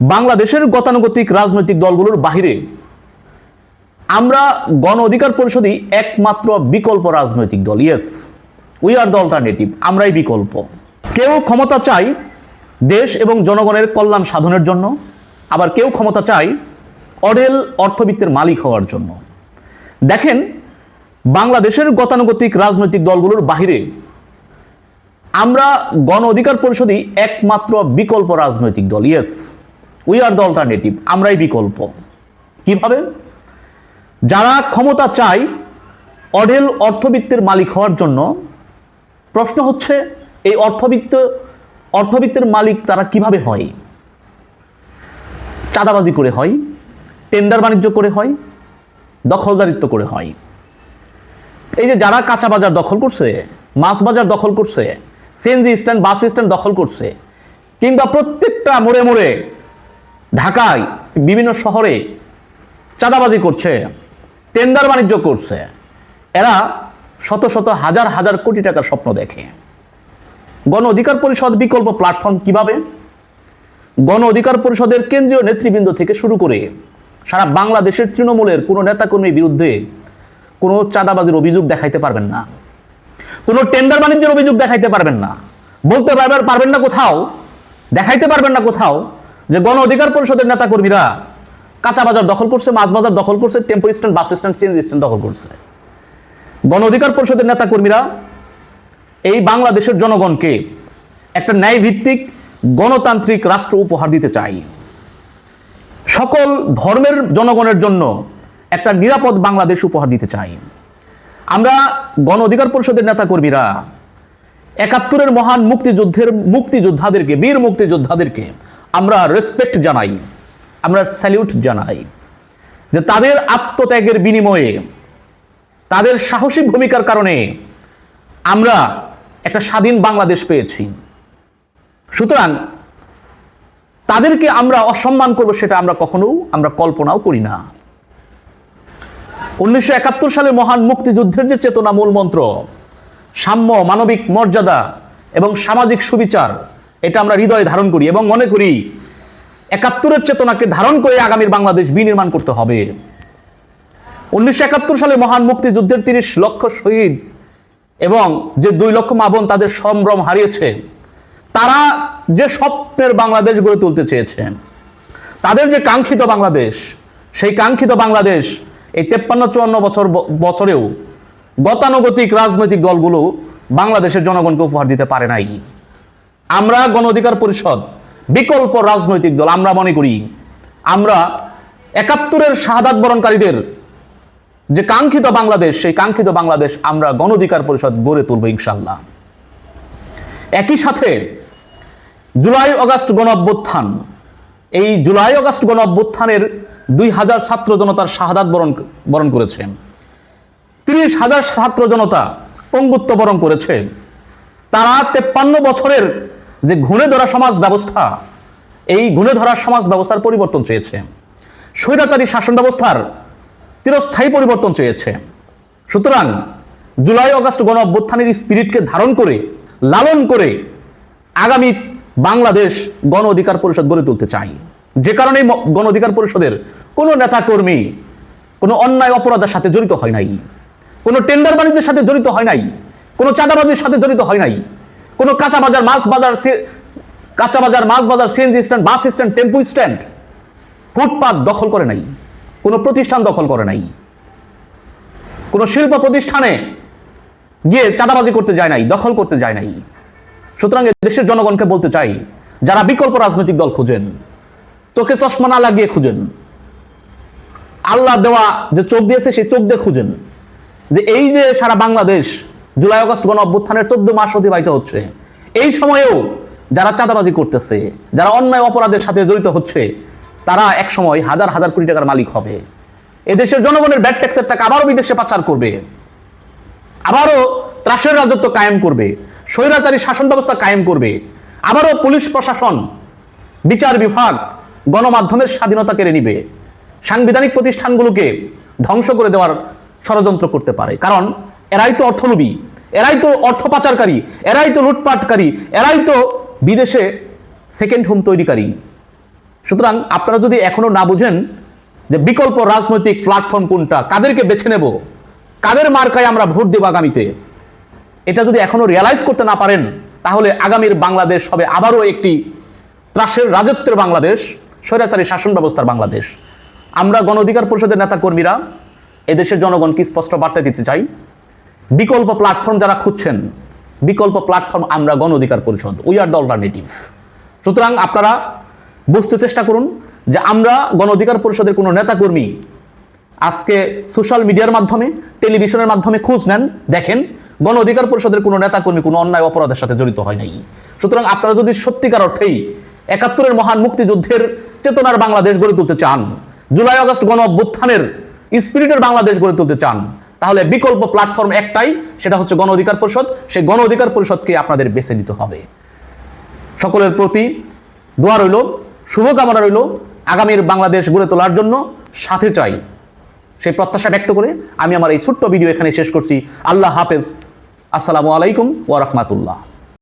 বাংলাদেশের গতানুগতিক রাজনৈতিক দলগুলোর বাহিরে আমরা গণ অধিকার পরিষদই একমাত্র বিকল্প রাজনৈতিক দল yes we are the alternative আমরাই বিকল্প। কেউ ক্ষমতা চাই দেশ এবং জনগণের কল্যাণ সাধনের জন্য, আবার কেউ ক্ষমতা চাই অডেল অর্থবিত্তের মালিক হওয়ার জন্য। দেখেন, বাংলাদেশের গতানুগতিক রাজনৈতিক দলগুলোর বাহিরে আমরা গণ অধিকার পরিষদই একমাত্র বিকল্প রাজনৈতিক দল yes we are the alternative আমরাই বিকল্প। কীভাবে? যারা ক্ষমতা চায় অডেল অর্থবিত্তের মালিক হওয়ার জন্য, প্রশ্ন হচ্ছে, এই অর্থবিত্ত, অর্থবিত্তের মালিক তারা কীভাবে হয়? চাঁদাবাজি করে হয়, টেন্ডার বাণিজ্য করে হয়, দখলদারিত্ব করে হয়। এই যে যারা কাঁচা বাজার দখল করছে, মাছ বাজার দখল করছে সিএনজি স্ট্যান্ড বাস স্ট্যান্ড দখল করছে, কিংবা প্রত্যেকটা মোড়ে মোড়ে ঢাকায় বিভিন্ন শহরে চাঁদাবাজি করছে, টেন্ডার বাণিজ্য করছে। এরা শত শত হাজার হাজার কোটি টাকার স্বপ্ন দেখে। গণ অধিকার পরিষদ বিকল্প প্ল্যাটফর্ম কীভাবে? গণ অধিকার পরিষদের কেন্দ্রীয় নেতৃবৃন্দ থেকে শুরু করে সারা বাংলাদেশের তৃণমূলের কোনো নেতাকর্মীর বিরুদ্ধে কোনো চাঁদাবাজির অভিযোগ দেখাইতে পারবেন না। কোনো টেন্ডার বাণিজ্যের অভিযোগ দেখাইতে পারবেন না। বলতে পারবেন পারবেন না কোথাও, দেখাইতে পারবেন না কোথাও যে গণ অধিকার পরিষদের নেতাকর্মীরা কাঁচা বাজার দখল করছে, মাছ বাজার দখল করছে, tempo stand, bus stand, CNG stand দখল করছে। গণ অধিকার পরিষদের নেতাকর্মীরা এই বাংলাদেশের জনগণকে একটা ন্যায়ভিত্তিক গণতান্ত্রিক রাষ্ট্র উপহার দিতে চাই। সকল ধর্মের জনগণের জন্য একটা নিরাপদ বাংলাদেশ উপহার দিতে চাই। আমরা গণ অধিকার পরিষদের নেতাকর্মীরা একাত্তরের মহান মুক্তিযুদ্ধের মুক্তিযোদ্ধাদেরকে, বীর মুক্তিযোদ্ধাদেরকে আমরা রেসপেক্ট জানাই, আমরা স্যালিউট জানাই যে তাদের আত্মত্যাগের বিনিময়ে, তাদের সাহসী ভূমিকার কারণে আমরা একটা স্বাধীন বাংলাদেশ পেয়েছি। সুতরাং তাদেরকে আমরা অসম্মান করব সেটা আমরা কখনো, আমরা কল্পনাও করি না। উনিশশো একাত্তর সালে মহান মুক্তিযুদ্ধের যে চেতনা মূল মন্ত্র সাম্য, মানবিক মর্যাদা এবং সামাজিক সুবিচার এটা আমরা হৃদয়ে ধারণ করি এবং মনে করি একাত্তরের চেতনাকে ধারণ করে আগামীর বাংলাদেশ বিনির্মাণ করতে হবে। উনিশশো একাত্তর সালে মহান মুক্তিযুদ্ধের তিরিশ লক্ষ শহীদ এবং যে দুই লক্ষ মা বোন তাদের সম্ভ্রম হারিয়েছে, তারা যে স্বপ্নের বাংলাদেশ গড়ে তুলতে চেয়েছেন তাদের যে কাঙ্ক্ষিত বাংলাদেশ, সেই কাঙ্ক্ষিত বাংলাদেশ এই তেপ্পান্ন চুয়ান্ন বছর বছরেও গতানুগতিক রাজনৈতিক দলগুলো বাংলাদেশের জনগণকে উপহার দিতে পারে নাই। আমরা গণ অধিকার পরিষদ, বিকল্প রাজনৈতিক দল, আমরা মনে করি, আমরা একাত্তরের শাহাদাত বরণকারীদের যে কাঙ্ক্ষিত বাংলাদেশ, সেই কাঙ্ক্ষিত বাংলাদেশ আমরা গণ অধিকার পরিষদ গড়ে তুলব ইনশাল্লাহ একই সাথে জুলাই অগাস্ট গণ অভ্যুত্থান এই জুলাই অগাস্ট গণ অভ্যুত্থানের দুই হাজার ছাত্র জনতার শাহাদাত বরণ বরণ করেছে। তিরিশ হাজার ছাত্র জনতা পঙ্গুত্ব বরণ করেছে। তারা তেপ্পান্ন বছরের যে ঘুণে ধরা সমাজ ব্যবস্থা, এই ঘুণে ধরা সমাজ ব্যবস্থার পরিবর্তন চেয়েছে। স্বৈরাচারী শাসন ব্যবস্থার চিরস্থায়ী পরিবর্তন চেয়েছে। সুতরাং জুলাই, অগাস্ট গণ অভ্যুত্থানের স্পিরিটকে ধারণ করে, লালন করে আগামী বাংলাদেশ গণ অধিকার পরিষদ গড়ে তুলতে চাই। যে কারণে গণ অধিকার পরিষদের কোনো নেতাকর্মী, কোনো অন্যায় অপরাধের সাথে জড়িত হয় নাই, কোনো টেন্ডার বাণিজ্যের সাথে জড়িত হয় নাই, কোনো চাঁদাবাজির সাথে জড়িত হয় নাই। কোনো কাঁচা বাজার মাছ বাজার কাঁচা বাজার মাছ বাজার CNG stand, bus stand, tempo stand footpath দখল করে নাই। কোনো প্রতিষ্ঠান দখল করে নাই। কোনো শিল্প প্রতিষ্ঠানে গিয়ে চাঁদাবাজি করতে যায় নাই, দখল করতে যায় নাই। সুতরাং দেশের জনগণকে বলতে চাই, যারা বিকল্প রাজনৈতিক দল খুঁজেন, চোখে চশমা না লাগিয়ে খুঁজেন, আল্লাহ দেওয়া যে চোখ দিয়েছে, সেই চোখ দিয়ে খুঁজেন, যে এই যে সারা বাংলাদেশ জুলাই অগস্ট গণ অভ্যুত্থানের চোদ্দ মাস অতিবাহিত হচ্ছে। এই সময়েও যারা চাঁদাবাজি করতেছে, যারা অন্যায় অপরাধের সাথে জড়িত হচ্ছে, তারা এক সময় হাজার হাজার কোটি টাকার মালিক হবে। এদেশের জনগণের ব্যাড ট্যাক্সের টাকা আবারও বিদেশে পাচার করবে। আবারও ত্রাসের রাজত্ব কায়েম করবে। স্বৈরাচারী শাসন ব্যবস্থা কায়েম করবে। আবারও পুলিশ প্রশাসন, বিচার বিভাগ, গণমাধ্যমের স্বাধীনতা কেড়ে নিবে। সাংবিধানিক প্রতিষ্ঠানগুলোকে ধ্বংস করে দেওয়ার ষড়যন্ত্র করতে পারে। কারণ এরাই তো অর্থলোভী। এরাই তো অর্থ পাচারকারী, এরাই তো লুটপাটকারী, এরাই তো বিদেশে সেকেন্ড হোম তৈরিকারী। সুতরাং আপনারা যদি এখনও না বুঝেন যে বিকল্প রাজনৈতিক প্ল্যাটফর্ম কোনটা, কাদেরকে বেছে নেব, কাদের মার্কায় আমরা ভোট দেব আগামীতে, এটা যদি এখনও রিয়ালাইজ করতে না পারেন, তাহলে আগামীর বাংলাদেশ হবে আবারও একটি ত্রাসের রাজত্বের বাংলাদেশ, স্বৈরাচারী শাসন ব্যবস্থার বাংলাদেশ। আমরা গণ অধিকার পরিষদের নেতাকর্মীরা এদেশের জনগণকে স্পষ্ট বার্তা দিতে চাই। বিকল্প প্ল্যাটফর্ম যারা খুঁজছেন, বিকল্প প্ল্যাটফর্ম আমরা গণ অধিকার পরিষদ উই আর দ্য অল্টারনেটিভ সুতরাং আপনারা বুঝতে চেষ্টা করুন যে আমরা গণ অধিকার পরিষদের কোনো নেতাকর্মী আজকে সোশ্যাল মিডিয়ার মাধ্যমে টেলিভিশনের মাধ্যমে খোঁজ নেন, দেখেন গণ অধিকার পরিষদের কোনো নেতাকর্মী কোনো অন্যায় অপরাধের সাথে জড়িত হয় নাই। সুতরাং আপনারা যদি সত্যিকার অর্থেই একাত্তরের মহান মুক্তিযুদ্ধের চেতনার বাংলাদেশ গড়ে তুলতে চান, জুলাই আগস্ট গণ অভ্যুত্থানের স্পিরিটের বাংলাদেশ গড়ে তুলতে চান তাহলে বিকল্প প্ল্যাটফর্ম একটাই, সেটা হচ্ছে গণ অধিকার পরিষদ। সেই গণ অধিকার পরিষদকে আপনাদের বেছে নিতে হবে। সকলের প্রতি দোয়া রইল, শুভকামনা রইল। আগামীর বাংলাদেশ গড়ে তোলার জন্য সাথে চাই। সেই প্রত্যাশা ব্যক্ত করে আমি আমার এই ছোট্ট ভিডিও এখানে শেষ করছি। আল্লাহ হাফেজ। আসসালামু আলাইকুম ওয়া রাহমাতুল্লাহ।